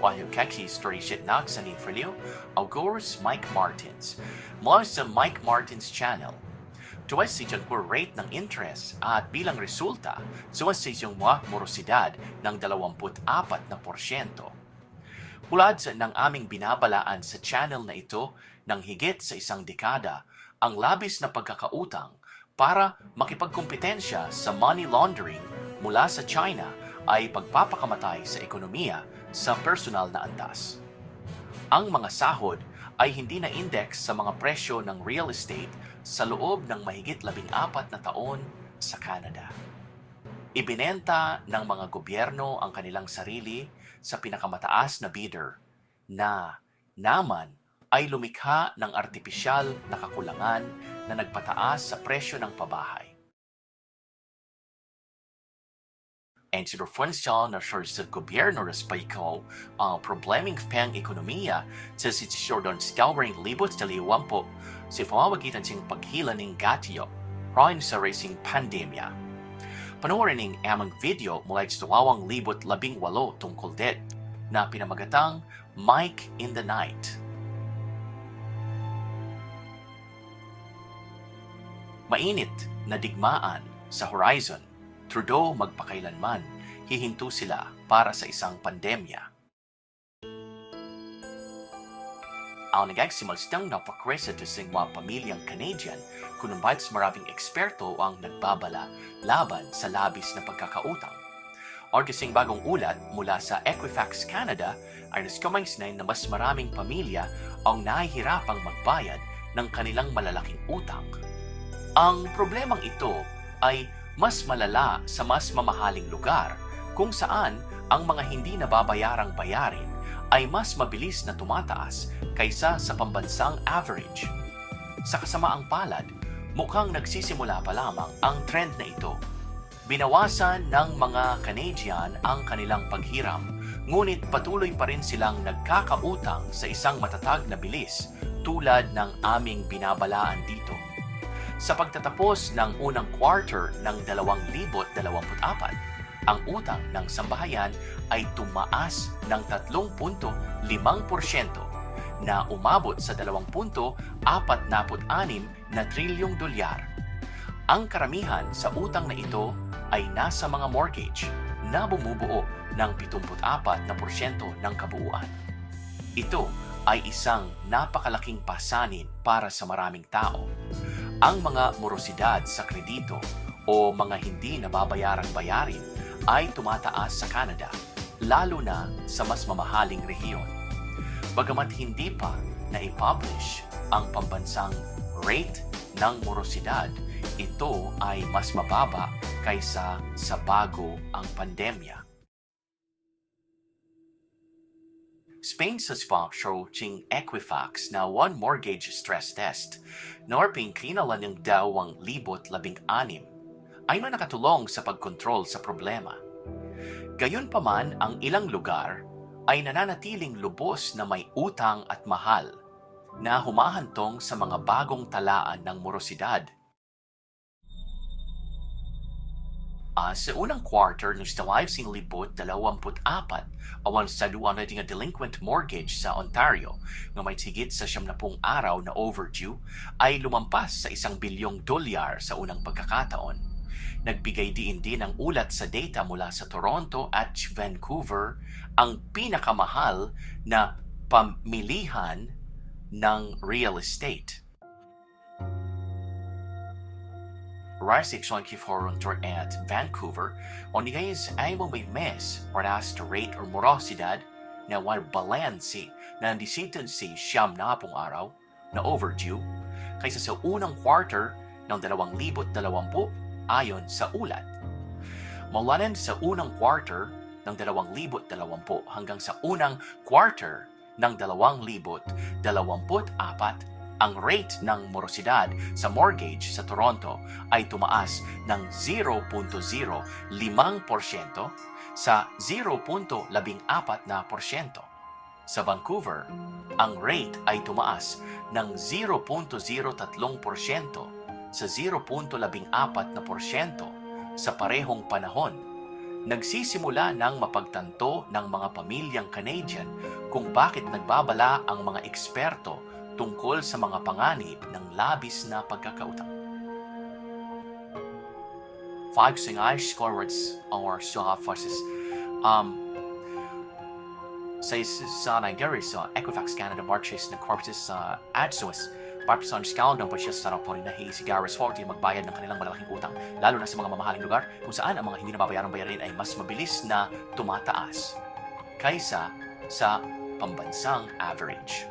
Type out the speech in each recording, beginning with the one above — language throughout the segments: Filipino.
While kaki story shit nak sa ni Frilio, Augurs Mike Martins. Mula sa Mike Martins channel, Tuwas si John Kur rate ng interest at bilang resulta, suwas sa isang mga morosidad ng 24 na porsyento. Hulad sa ng aming binabalaan sa channel na ito ng higit sa isang dekada ang labis na pagkakautang para makipagkompetensya sa money laundering mula sa China ay pagpapakamatay sa ekonomiya sa personal na antas. Ang mga sahod ay hindi na index sa mga presyo ng real estate sa loob ng mahigit labing apat na taon sa Canada. Ibinenta ng mga gobyerno ang kanilang sarili sa pinakamataas na bidder na naman ay lumikha ng artipisyal na kakulangan na nagpataas sa presyo ng pabahay. En siya na sa gobyerno respecto ang probleming pang ekonomiya sa ng skawering libot sa liwampo sa pamamagitan sing paghila ng gatyo rayon sa racing pandemya. Panoorin ng amang video mula sa tawawang libot labing walo tungkol dit na pinamagatang Mike in the Night. Mainit na digmaan sa horizon, Trudeau magpakailanman, hihinto sila para sa isang pandemya. Ang nagagsimulstang napakresa sa mga pamilyang Canadian kung bakit maraming eksperto ang nagbabala laban sa labis na pagkakautang. Or kasing bagong ulat mula sa Equifax Canada ay naskumangsnay na mas maraming pamilya ang nahihirapang magbayad ng kanilang malalaking utang. Ang problemang ito ay mas malala sa mas mamahaling lugar kung saan ang mga hindi nababayarang bayarin ay mas mabilis na tumataas kaysa sa pambansang average. Sa kasamaang palad, mukhang nagsisimula pa lamang ang trend na ito. Binawasan ng mga Canadian ang kanilang paghiram, ngunit patuloy pa rin silang nagkakautang sa isang matatag na bilis tulad ng aming binabalaan dito. Sa pagtatapos ng unang quarter ng 2024, ang utang ng sambahayan ay tumaas ng 3.5% na umabot sa 2.46 na trilyong dolyar. Ang karamihan sa utang na ito ay nasa mga mortgage na bumubuo ng 74% ng kabuuan. Ito ay isang napakalaking pasanin para sa maraming tao. Ang mga morosidad sa kredito o mga hindi nababayarang bayarin ay tumataas sa Canada, lalo na sa mas mamahaling rehiyon. Bagamat hindi pa na-publish ang pambansang rate ng morosidad, ito ay mas mababa kaysa sa bago ang pandemya. Spain suspension ching Equifax na one mortgage stress test norping kinalan ng dawang libot labing anim ay man nakatulong sa pagkontrol sa problema. Gayunpaman ang ilang lugar ay nananatiling lubos na may utang at mahal na humahantong sa mga bagong talaan ng morosidad. Uh, sa unang quarter ng sing libot 24 awan sa luwan na nga delinquent mortgage sa Ontario nga may sigit sa 70 araw na overdue ay lumampas sa isang bilyong dolyar sa unang pagkakataon. Nagbigay diin din ang ulat sa data mula sa Toronto at Vancouver ang pinakamahal na pamilihan ng real estate. Rising Forum Tour at Vancouver, on guys ay mo may mes para sa rate or morosidad. Na war balansi na disitin si siyam na pong araw. Na overdue. Kaysa sa unang quarter ng 2020 ayon sa ulat. Mulanan sa unang quarter ng 2020 hanggang sa unang quarter ng 2024, ang rate ng morosidad sa mortgage sa Toronto ay tumaas ng 0.05% sa 0.14%. Sa Vancouver, ang rate ay tumaas ng 0.03% sa 0.14% sa parehong panahon nagsisimula ng mapagtanto ng mga pamilyang Canadian kung bakit nagbabala ang mga eksperto tungkol sa mga panganib ng labis na pagkakautang. Five singay scorers or suha forces um, sa sa Nigeria sa Equifax Canada Marches na corpses sa AdSource para sa scale ng siya sa rapor na si Gareth Forty magbayad ng kanilang malalaking utang, lalo na sa mga mamahaling lugar kung saan ang mga hindi nababayarang bayarin ay mas mabilis na tumataas kaysa sa pambansang average.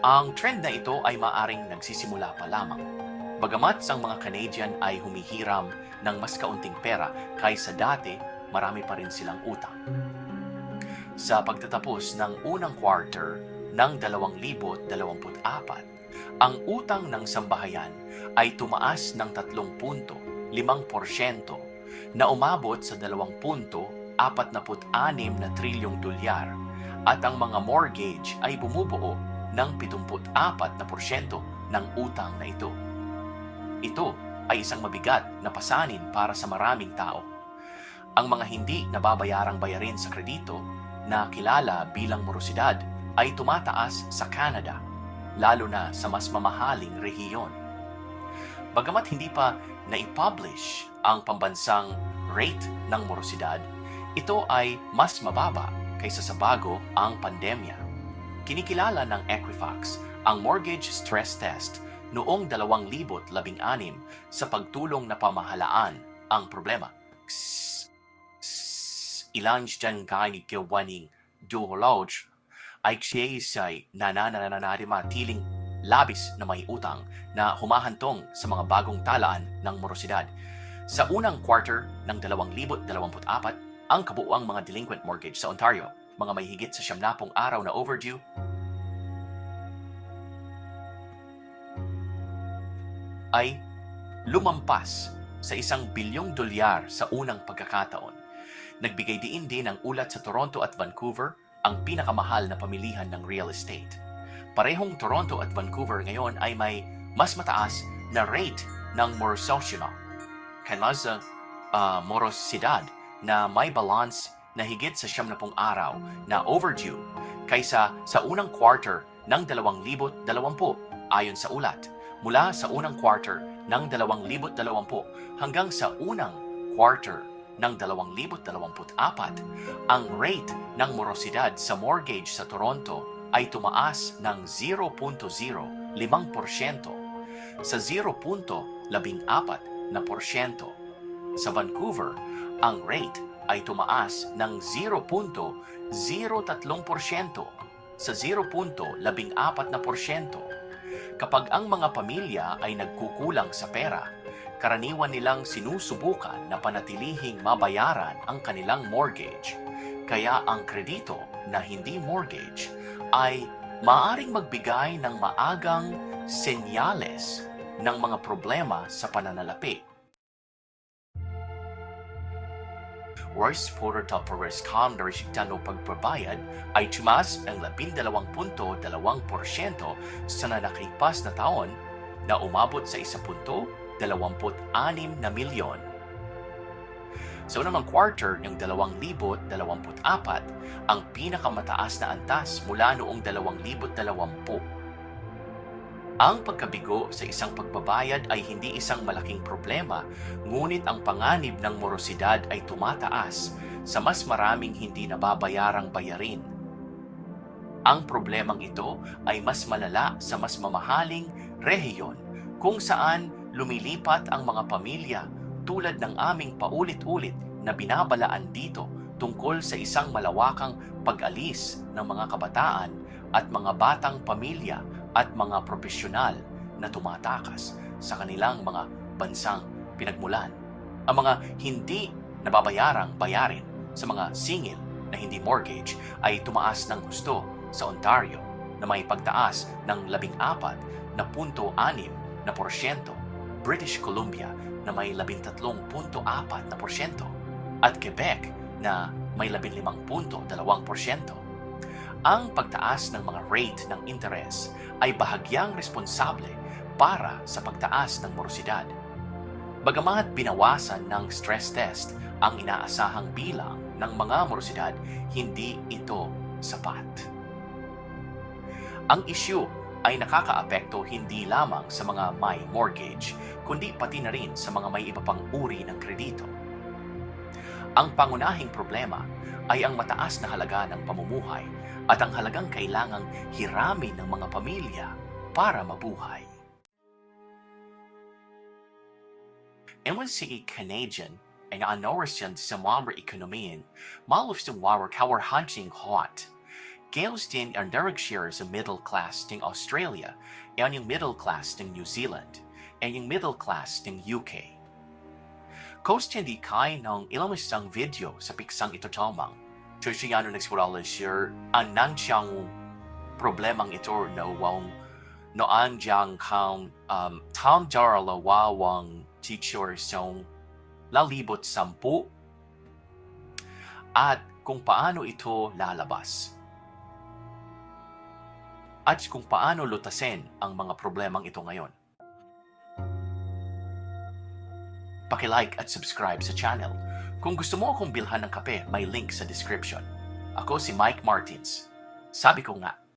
Ang trend na ito ay maaring nagsisimula pa lamang. Bagamat ang mga Canadian ay humihiram ng mas kaunting pera kaysa dati, marami pa rin silang utang. Sa pagtatapos ng unang quarter ng 2024, ang utang ng sambahayan ay tumaas ng 3.5% na umabot sa 2.46 na trilyong dolyar at ang mga mortgage ay bumubuo ng 74% ng utang na ito. Ito ay isang mabigat na pasanin para sa maraming tao. Ang mga hindi nababayarang bayarin sa kredito na kilala bilang morosidad ay tumataas sa Canada, lalo na sa mas mamahaling rehiyon. Bagamat hindi pa na-publish ang pambansang rate ng morosidad, ito ay mas mababa kaysa sa bago ang pandemya. Kinikilala ng Equifax ang mortgage stress test noong 2016 sa pagtulong na pamahalaan ang problema. Ilan dyan gani kiwaning duholoj ay siya'y nanananarima tiling labis na may utang na humahantong sa mga bagong talaan ng morosidad. Sa unang quarter ng 2024, ang kabuuang mga delinquent mortgage sa Ontario, mga may higit sa siyamnapong araw na overdue, ay lumampas sa isang bilyong dolyar sa unang pagkakataon. Nagbigay diin din ang ulat sa Toronto at Vancouver ang pinakamahal na pamilihan ng real estate. Parehong Toronto at Vancouver ngayon ay may mas mataas na rate ng morososyo kanasa uh, morosidad na may balance na higit sa siyam na pong araw na overdue kaysa sa unang quarter ng 2020 ayon sa ulat mula sa unang quarter ng 2020 hanggang sa unang quarter ng 2024, ang rate ng morosidad sa mortgage sa Toronto ay tumaas ng 0.05% sa 0.14 na porsyento. Sa Vancouver, ang rate ay tumaas ng 0.03% sa 0.14 na porsyento Kapag ang mga pamilya ay nagkukulang sa pera, karaniwan nilang sinusubukan na panatilihing mabayaran ang kanilang mortgage. Kaya ang kredito na hindi mortgage ay maaring magbigay ng maagang senyales ng mga problema sa pananalapi Royce Porter Tupperware's calendar siktan o pagbabayad ay tumas ng 12.2% sa nanakalipas na taon na umabot sa 1.26 na milyon. Sa unang quarter ng 2024, ang pinakamataas na antas mula noong 2020 ang pagkabigo sa isang pagbabayad ay hindi isang malaking problema, ngunit ang panganib ng morosidad ay tumataas sa mas maraming hindi nababayarang bayarin. Ang problemang ito ay mas malala sa mas mamahaling rehiyon kung saan lumilipat ang mga pamilya tulad ng aming paulit-ulit na binabalaan dito tungkol sa isang malawakang pag-alis ng mga kabataan at mga batang pamilya at mga profesional na tumatakas sa kanilang mga bansang pinagmulan. Ang mga hindi nababayarang bayarin sa mga singil na hindi mortgage ay tumaas ng gusto sa Ontario na may pagtaas ng 14 na punto 6 na porsyento, British Columbia na may 13.4 na porsyento, at Quebec na may 15.2 porsyento. Ang pagtaas ng mga rate ng interest ay bahagyang responsable para sa pagtaas ng morosidad. Bagamat binawasan ng stress test ang inaasahang bilang ng mga morosidad, hindi ito sapat. Ang issue ay nakakaapekto hindi lamang sa mga may mortgage, kundi pati na rin sa mga may iba pang uri ng kredito. Ang pangunahing problema ay ang mataas na halaga ng pamumuhay at ang halagang kailangang hiramin ng mga pamilya para mabuhay. Ewan si Canadian ay naanoras siya sa mga ekonomiyan, malus ng war kawar hunting hot. Gales din ang direct share sa middle class ng Australia, yan yung middle class ng New Zealand, and yung middle class ng UK. Coast hindi kay ng ilang isang video sa piksang ito tamang. So siya ano nagsurala siya, anan siyang problemang ito na wang noan diyang kang um, tam jarala wawang teacher song lalibot sampu at kung paano ito lalabas. At kung paano lutasin ang mga problemang ito ngayon. Pakilike at subscribe sa channel. Kung gusto mo akong bilhan ng kape, may link sa description. Ako si Mike Martins. Sabi ko nga,